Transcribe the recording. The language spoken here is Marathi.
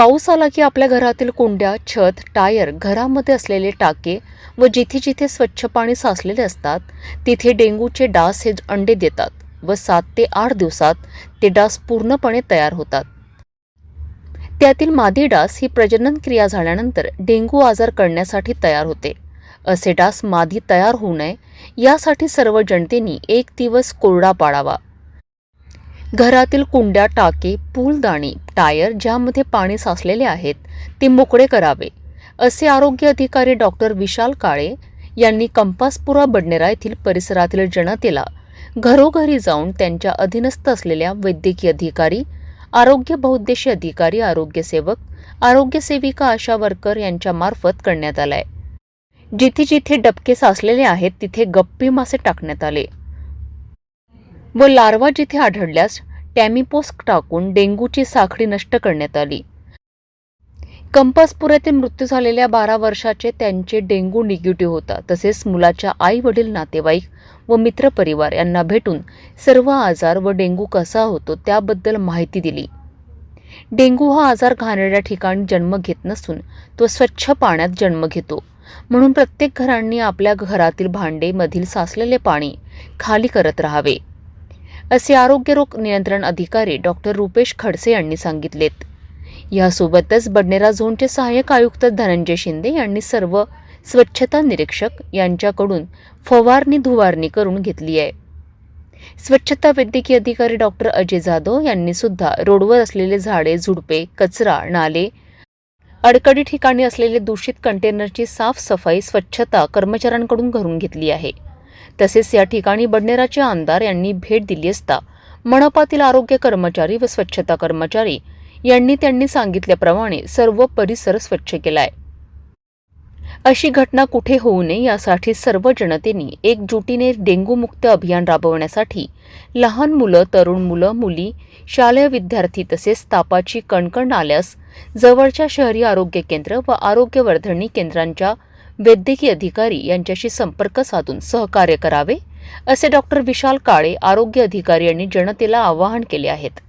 पाऊस आला की आपल्या घरातील कुंड्या छत टायर घरामध्ये असलेले टाके व जिथे जिथे स्वच्छ पाणी साचलेले असतात तिथे डेंग्यूचे डास हे अंडे देतात व सात ते आठ दिवसात ते डास पूर्णपणे तयार होतात. त्यातील मादी डास ही प्रजनन क्रिया झाल्यानंतर डेंग्यू आजार करण्यासाठी तयार होते. असे डास मादी तयार होऊ नये यासाठी सर्व जनतेनी एक दिवस कोरडा पाडावा. घरातील कुंड्या टाके पूलदाणी टायर ज्यामध्ये पाणी साचलेले आहेत ते मोकळे करावे असे आरोग्य अधिकारी डॉक्टर विशाल काळे यांनी कंपासपुरा बडनेरा येथील परिसरातील जनतेला घरोघरी जाऊन त्यांच्या अधीनस्थ असलेल्या वैद्यकीय अधिकारी आरोग्य बहुद्देशीय अधिकारी आरोग्य सेवक आरोग्य सेविका आशा वर्कर यांच्या मार्फत करण्यात आलाय. जिथे जिथे डबके साचलेले आहेत तिथे गप्पी मासे टाकण्यात आले व लार्वा जिथे आढळल्यास टॅमिपोस्क टाकून डेंग्यूची साखळी नष्ट करण्यात आली. कंपासपूर येथे मृत्यू झालेल्या बारा वर्षाचे त्यांचे डेंग्यू निगेटिव्ह होता. तसेच मुलाच्या आई वडील नातेवाईक व मित्रपरिवार यांना भेटून सर्व आजार व डेंग्यू कसा होतो त्याबद्दल माहिती दिली. डेंग्यू हा आजार घाणेरड्या ठिकाणी जन्म घेत नसून तो स्वच्छ पाण्यात जन्म घेतो. म्हणून प्रत्येक घरांनी आपल्या घरातील भांडे मधील साचलेले पाणी खाली करत राहावे. असे आरोग्य रोग नियंत्रण अधिकारी डॉक्टर रुपेश खडसे यांनी सांगितलेत. यासोबतच बडनेरा झोनचे सहाय्यक आयुक्त धनंजय शिंदे यांनी सर्व स्वच्छता निरीक्षक यांच्याकडून फवारणी धुवारणी करून घेतली आहे. स्वच्छता वैद्यकीय अधिकारी डॉक्टर अजय जाधव यांनी सुद्धा रोडवर असलेले झाडे झुडपे कचरा नाले अडकडी ठिकाणी असलेले दूषित कंटेनरची साफसफाई स्वच्छता कर्मचाऱ्यांकडून करून घेतली आहे. तसेच या ठिकाणी बडनेराचे आमदार यांनी भेट दिली असता मनपातील आरोग्य कर्मचारी व स्वच्छता कर्मचारी यांनी त्यांनी सांगितल्याप्रमाणे सर्व परिसर स्वच्छ केलाय. अशी घटना कुठे होऊ नये यासाठी सर्व जनतेने एकजुटीने डेंग्यू मुक्त अभियान राबवण्यासाठी लहान मुलं तरुण मुलं मुली शालेय विद्यार्थी तसेच तापाची कणकण आल्यास जवळच्या शहरी आरोग्य केंद्र व आरोग्यवर्धनी केंद्रांच्या वैद्यकीय अधिकारी यांच्याशी संपर्क साधून सहकार्य करावे असे डॉक्टर विशाल काळे आरोग्य अधिकारी यांनी जनतेला आवाहन केले आहेत